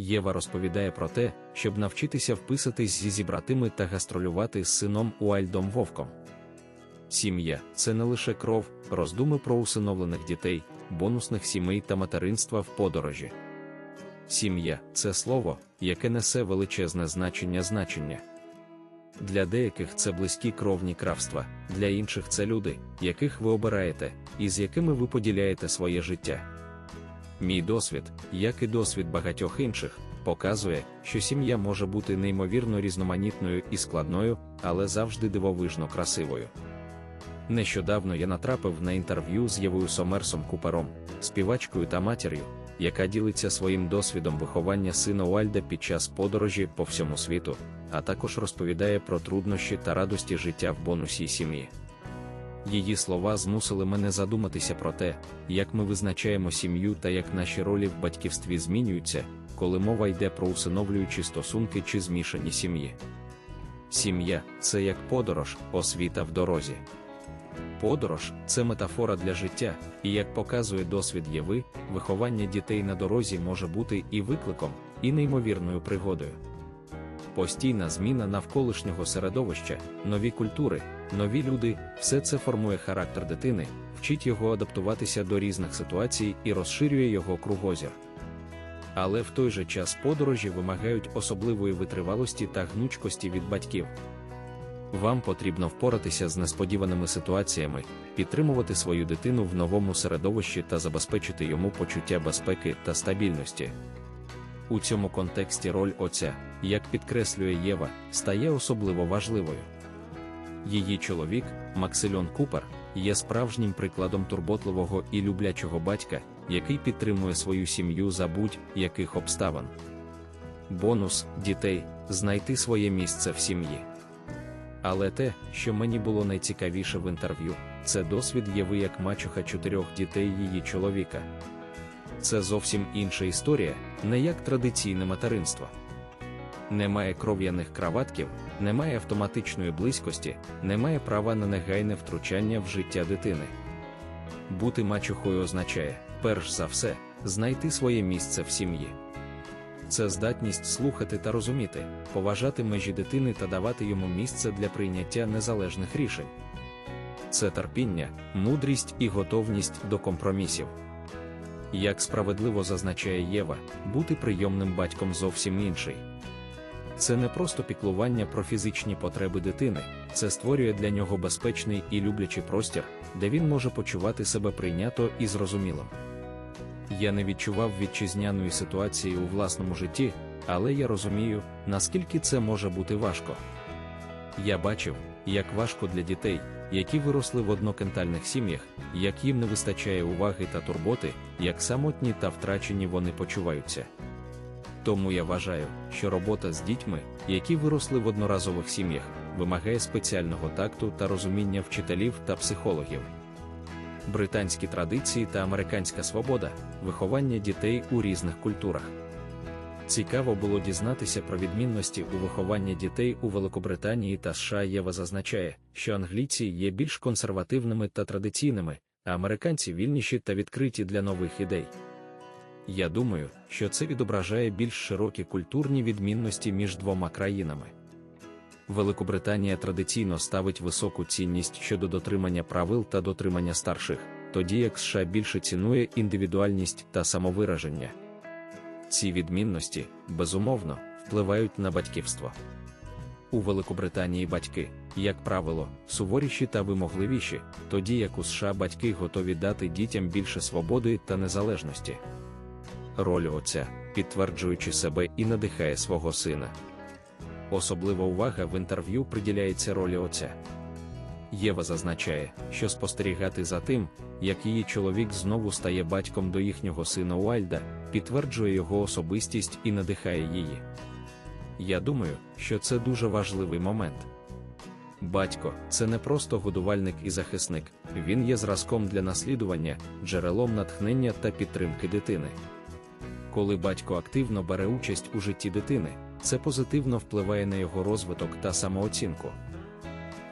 Єва розповідає про те, щоб навчитися вписатись зі зібратими та гастролювати з сином Уальдом Вовком. Сім'я це не лише кров, роздуми про усиновлених дітей, бонусних сімей та материнства в подорожі. Сім'я це слово, яке несе величезне значення значення. Для деяких це близькі кровні кравства, для інших це люди, яких ви обираєте, і з якими ви поділяєте своє життя. Мій досвід, як і досвід багатьох інших, показує, що сім'я може бути неймовірно різноманітною і складною, але завжди дивовижно красивою. Нещодавно я натрапив на інтерв'ю з Євою Сомерсом Купером, співачкою та матір'ю, яка ділиться своїм досвідом виховання сина Уальда під час подорожі по всьому світу, а також розповідає про труднощі та радості життя в бонусі сім'ї. Її слова змусили мене задуматися про те, як ми визначаємо сім'ю та як наші ролі в батьківстві змінюються, коли мова йде про усиновлюючі стосунки чи змішані сім'ї. Сім'я це як подорож, освіта в дорозі. Подорож це метафора для життя, і як показує досвід Єви, виховання дітей на дорозі може бути і викликом, і неймовірною пригодою. Постійна зміна навколишнього середовища, нові культури, нові люди все це формує характер дитини, вчить його адаптуватися до різних ситуацій і розширює його кругозір. Але в той же час подорожі вимагають особливої витривалості та гнучкості від батьків. Вам потрібно впоратися з несподіваними ситуаціями, підтримувати свою дитину в новому середовищі та забезпечити йому почуття безпеки та стабільності. У цьому контексті роль отця, як підкреслює Єва, стає особливо важливою. Її чоловік, Максильон Купер, є справжнім прикладом турботливого і люблячого батька, який підтримує свою сім'ю за будь-яких обставин. Бонус дітей знайти своє місце в сім'ї. Але те, що мені було найцікавіше в інтерв'ю, це досвід Єви як мачуха чотирьох дітей її чоловіка. Це зовсім інша історія, не як традиційне материнство. Немає кров'яних краватків, немає автоматичної близькості, немає права на негайне втручання в життя дитини. Бути мачухою означає, перш за все, знайти своє місце в сім'ї. Це здатність слухати та розуміти, поважати межі дитини та давати йому місце для прийняття незалежних рішень. Це терпіння, мудрість і готовність до компромісів. Як справедливо зазначає Єва, бути прийомним батьком зовсім інший. Це не просто піклування про фізичні потреби дитини, це створює для нього безпечний і люблячий простір, де він може почувати себе прийнято і зрозумілим. Я не відчував вітчизняної ситуації у власному житті, але я розумію, наскільки це може бути важко. Я бачив, як важко для дітей, які виросли в однокентальних сім'ях, як їм не вистачає уваги та турботи, як самотні та втрачені вони почуваються. Тому я вважаю, що робота з дітьми, які виросли в одноразових сім'ях, вимагає спеціального такту та розуміння вчителів та психологів. Британські традиції та американська свобода, виховання дітей у різних культурах. Цікаво було дізнатися про відмінності у вихованні дітей у Великобританії та США. Єва зазначає, що англійці є більш консервативними та традиційними, а американці вільніші та відкриті для нових ідей. Я думаю, що це відображає більш широкі культурні відмінності між двома країнами. Великобританія традиційно ставить високу цінність щодо дотримання правил та дотримання старших, тоді як США більше цінує індивідуальність та самовираження. Ці відмінності, безумовно, впливають на батьківство. У Великобританії батьки, як правило, суворіші та вимогливіші, тоді як у США батьки готові дати дітям більше свободи та незалежності. Роль отця, підтверджуючи себе і надихає свого сина. Особлива увага в інтерв'ю приділяється ролі отця. Єва зазначає, що спостерігати за тим, як її чоловік знову стає батьком до їхнього сина Уальда, підтверджує його особистість і надихає її. Я думаю, що це дуже важливий момент. Батько це не просто годувальник і захисник, він є зразком для наслідування, джерелом натхнення та підтримки дитини. Коли батько активно бере участь у житті дитини, це позитивно впливає на його розвиток та самооцінку.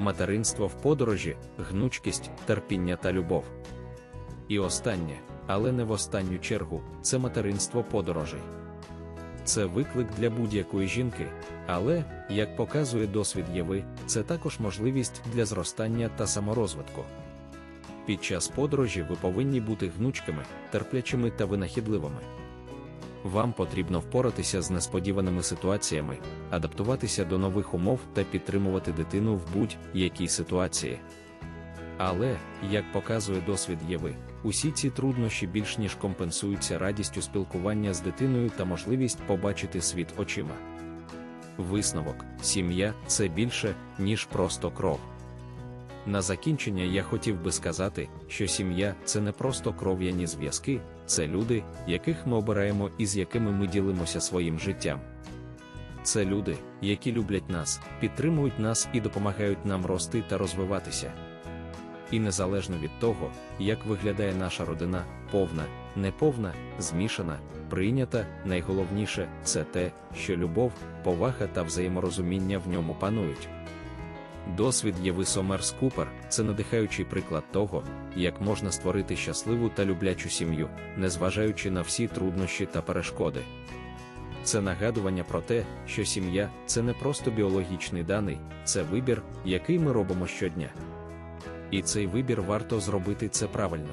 Материнство в подорожі, гнучкість, терпіння та любов. І останнє, але не в останню чергу, це материнство подорожей. це виклик для будь-якої жінки, але, як показує досвід Єви, це також можливість для зростання та саморозвитку. Під час подорожі ви повинні бути гнучкими, терплячими та винахідливими. Вам потрібно впоратися з несподіваними ситуаціями, адаптуватися до нових умов та підтримувати дитину в будь-якій ситуації. Але, як показує досвід Єви, усі ці труднощі більш ніж компенсуються радістю спілкування з дитиною та можливість побачити світ очима. Висновок: сім'я це більше, ніж просто кров. На закінчення я хотів би сказати, що сім'я це не просто кров'яні зв'язки, це люди, яких ми обираємо і з якими ми ділимося своїм життям. Це люди, які люблять нас, підтримують нас і допомагають нам рости та розвиватися. І незалежно від того, як виглядає наша родина, повна, неповна, змішана, прийнята, найголовніше це те, що любов, повага та взаєморозуміння в ньому панують. Досвід Єви Сомерс Купер це надихаючий приклад того, як можна створити щасливу та люблячу сім'ю, незважаючи на всі труднощі та перешкоди. Це нагадування про те, що сім'я це не просто біологічний даний, це вибір, який ми робимо щодня. І цей вибір варто зробити це правильно.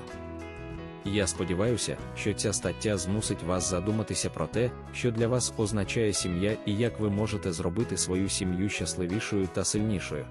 Я сподіваюся, що ця стаття змусить вас задуматися про те, що для вас означає сім'я і як ви можете зробити свою сім'ю щасливішою та сильнішою.